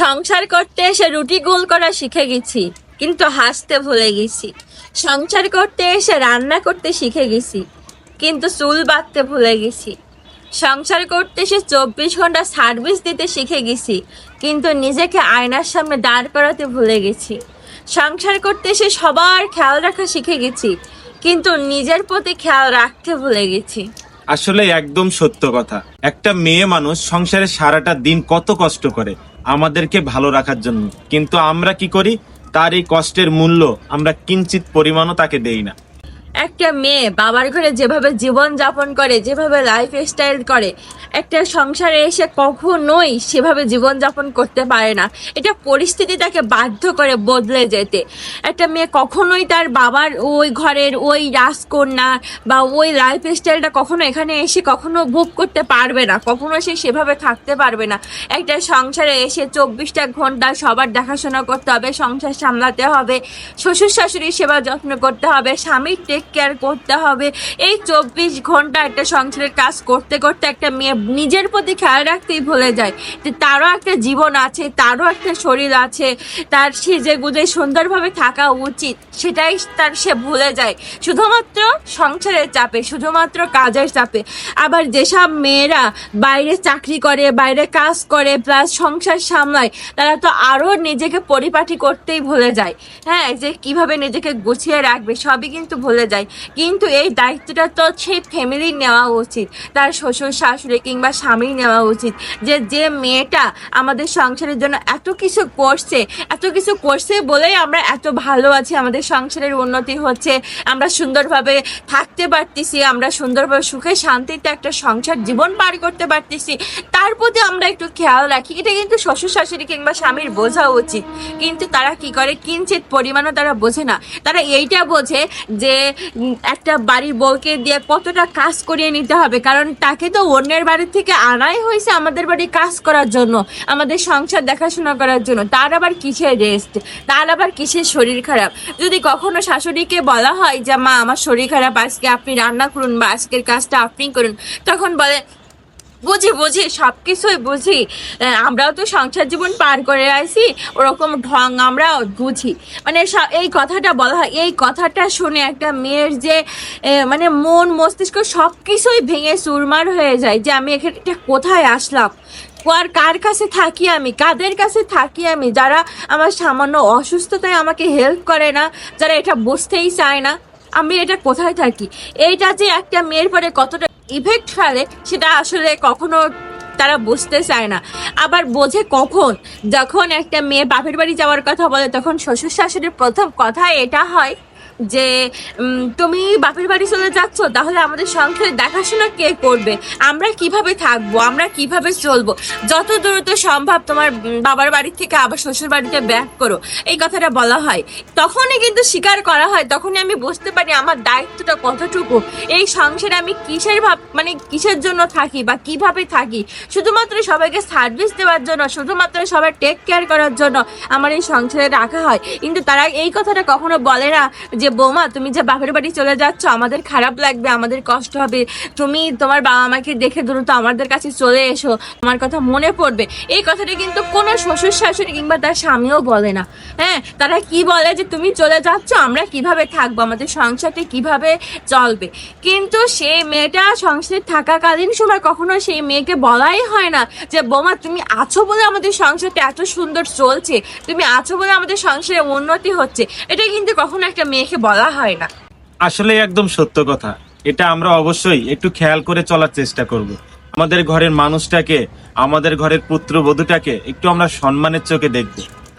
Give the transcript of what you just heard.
সংসার করতে এসে রুটি গোল করা শিখে গেছি, কিন্তু হাসতে ভুলে গেছি। সংসার করতে এসে রান্না করতে শিখে গেছি, কিন্তু চুল বাঁধতে ভুলে গেছি। সংসার করতে এসে চব্বিশ ঘণ্টা সার্ভিস দিতে শিখে গেছি, কিন্তু নিজেকে আয়নার সামনে দাঁড় করাতে ভুলে গেছি। সংসার করতে এসে সবার খেয়াল রাখা শিখে গেছি, কিন্তু নিজের প্রতি খেয়াল রাখতে ভুলে গেছি। আসলে একদম সত্য কথা। একটা মেয়ে মানুষ সংসারে সারাটা দিন কত কষ্ট করে আমাদেরকে ভালো রাখার জন্য। কিন্তু আমরা কি করি? তার এই কষ্টের মূল্য আমরা কিঞ্চিত পরিমাণও তাকে দেই না। একটা মেয়ে বাবার ঘরে যেভাবে জীবন যাপন করে, যেভাবে লাইফ স্টাইল করে, একটা সংসারে এসে কখনোই সেভাবে জীবন যাপন করতে পারে না। এটা পরিস্থিতি তাকে বাধ্য করে বদলে যেতে। একটা মেয়ে কখনোই তার বাবার ওই ঘরের ওই রাজকন্যা বা ওই লাইফ স্টাইলটা কখনো এখানে এসে কখনো ভোগ করতে পারবে না, কখনো সে সেভাবে থাকতে পারবে না। একটা সংসারে এসে চব্বিশটা ঘণ্টা সবার দেখাশোনা করতে হবে, সংসার সামলাতে হবে, শ্বশুর শাশুড়ির সেবা যত্ন করতে হবে, স্বামীর টেক কেয়ার করতে হবে। এই চব্বিশ ঘণ্টা একটা সংসারের কাজ করতে করতে একটা মেয়ে নিজের প্রতি খেয়াল রাখতেই ভুলে যায় যে তারও একটা জীবন আছে, তারও একটা শরীর আছে, তার সেজে গুজে সুন্দরভাবে থাকা উচিত, সেটাই তার সে ভুলে যায়। শুধুমাত্র সংসারের চাপে, শুধুমাত্র কাজের চাপে। আবার যেসব মেয়েরা বাইরে চাকরি করে, বাইরে কাজ করে প্লাস সংসার সামলায়, তারা তো আরও নিজেকে পরিপাটি করতেই ভুলে যায়। হ্যাঁ যে কীভাবে নিজেকে গুছিয়ে রাখবে, সবই কিন্তু ভুলে যায়। কিন্তু এই দায়িত্বটা তো সেই ফ্যামিলির নেওয়া উচিত। তার শ্বশুর, শাশুড়ি কিংবা স্বামীর নেওয়া উচিত। যে যে মেয়েটা আমাদের সংসারের জন্য এত কিছু করছে, এত কিছু করছে বলেই আমরা এত ভালো আছি, আমাদের সংসারের উন্নতি হচ্ছে, আমরা সুন্দরভাবে থাকতে পারতেছি, আমরা সুন্দরভাবে সুখে শান্তিতে একটা সংসার জীবন পার করতে পারতেছি, তার প্রতি আমরা একটু খেয়াল রাখি। এটা কিন্তু শ্বশুর, শাশুড়ি কিংবা স্বামীর বোঝা উচিত। কিন্তু তারা কি করে? কিঞ্চিত পরিমাণও তারা বোঝে না। তারা এইটা বোঝে যে একটা বাড়ির বউকে দিয়ে কতটা কাজ করিয়ে নিতে হবে? কারণ তাকে তো অন্যের বাড়ি থেকে আনাই হয়েছে আমাদের বাড়ি কাজ করার জন্য, আমাদের সংসার দেখাশোনা করার জন্য। তার আবার কিসের রেস্ট তার আবার কিসের শরীর খারাপ? যদি কখনো শাশুড়িকে বলা হয় যে, মা, আমার শরীর খারাপ, আজকে আপনি রান্না করুন বা আজকের কাজটা আপনি করুন, তখন বলে বুঝি বুঝি সব কিছুই বুঝি আমরাও তো সংসার জীবন পার করে আসি, ওরকম ঢং আমরাও বুঝি। মানে এই কথাটা বলা হয়, এই কথাটা শুনে একটা মেয়ের যে মানে মন, মস্তিষ্ক সব কিছুই ভেঙে চুরমার হয়ে যায় যে আমি এখানে কোথায় আসলাম? আর কার কাছে থাকি আমি? কাদের কাছে থাকি আমি? যারা আমার সামান্য অসুস্থতায় আমাকে হেল্প করে না, যারা এটা বুঝতেই চায় না, আমি এটা কোথায় থাকি? এইটা যে একটা মেয়ের পরে কতটা ইফেক্ট ফেলে সেটা আসলে কখনো তারা বুঝতে চায় না। আবার বোঝে কখন? যখন একটা মেয়ে বাপের বাড়ি যাওয়ার কথা বলে, তখন শ্বশুর শাশুড়ির প্রথম কথা এটা হয় যে তুমি বাপের বাড়ি চলে যাচ্ছ, তাহলে আমাদের সংসারে দেখাশোনা কে করবে? আমরা কীভাবে থাকব? আমরা কীভাবে চলবো? যত দ্রুত সম্ভব তোমার বাবার বাড়ি থেকে আবার শ্বশুর বাড়িতে ব্যাক করো। এই কথাটা বলা হয়। তখনই কিন্তু স্বীকার করা হয়, তখনই আমি বুঝতে পারি আমার দায়িত্বটা কতটুকু। এই সংসারে আমি কিসের ভাব মানে কিসের জন্য থাকি বা কীভাবে থাকি? শুধুমাত্র সবাইকে সার্ভিস দেওয়ার জন্য, শুধুমাত্র সবাই টেক কেয়ার করার জন্য আমার এই সংসারে রাখা হয়। কিন্তু তারা এই কথাটা কখনো বলে না যে বৌমা, তুমি যে বাপের বাড়ি চলে যাচ্ছ, আমাদের খারাপ লাগবে, আমাদের কষ্ট হবে। তুমি, তোমার বাবা মাকে দেখে দ্রুত আমাদের কাছে চলে এসো। আমার কথা মনে পড়বে। এই কথাটা কিন্তু কোনো শ্বশুর শাশুড়ি কিংবা তার স্বামীও বলে না। হ্যাঁ তারা কি বলে যে তুমি চলে যাচ্ছ, আমরা কীভাবে থাকব, আমাদের সংসারটা কীভাবে চলবে? কিন্তু সেই মেয়েটা সংসারে থাকাকালীন সময় কখনো সেই মেয়েকে বলাই হয় না যে, বোমা, তুমি আছো বলে আমাদের সংসারটা এত সুন্দর চলছে, তুমি আছো বলে আমাদের সংসারে উন্নতি হচ্ছে। এটা কিন্তু কখনো একটা মেয়েকে বলা হয় না। আসলে একদম সত্য কথা। এটা আমরা অবশ্যই একটু খেয়াল করে চলার চেষ্টা করব। আমাদের ঘরের মানুষটাকে, আমাদের ঘরের পুত্র পুত্রবধূটাকে একটু আমরা সম্মানের চোখে দেখব।